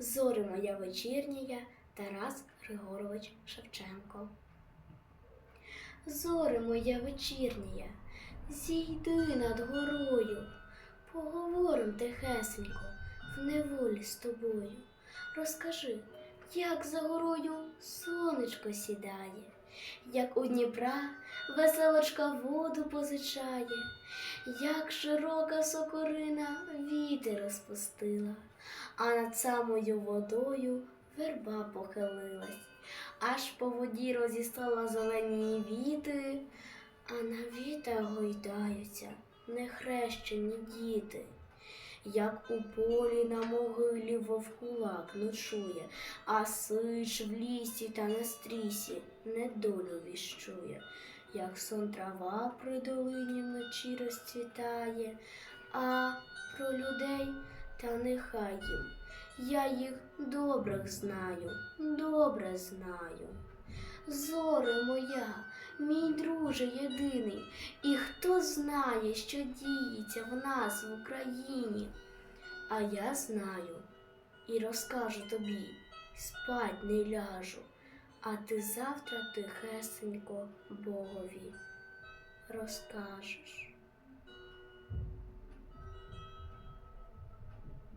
Зоре моя вечірня Тарас Григорович Шевченко. Зоре моя вечірня, зійди над горою, поговорим тихесенько в неволі з тобою. Розкажи, як за горою сонечко сідає, як у Дніпра веселочка воду позичає, як широка сокорина вітер розпустила, а над самою водою верба похилилась, аж по воді розіслала зелені віти, а на вітах гойдаються нехрещені діти. Як у полі на могилі вовкулак ночує, а сич в лісі та на стрісі недолю віщує, як сон трава при долині вночі розцвітає, а про людей та нехай їм. Я їх добрих знаю, добре знаю. Зоре моя, мій друже єдиний, і хто знає, що діється в нас в Україні? А я знаю і розкажу тобі, спать не ляжу, а ти завтра тихесенько Богові розкажеш.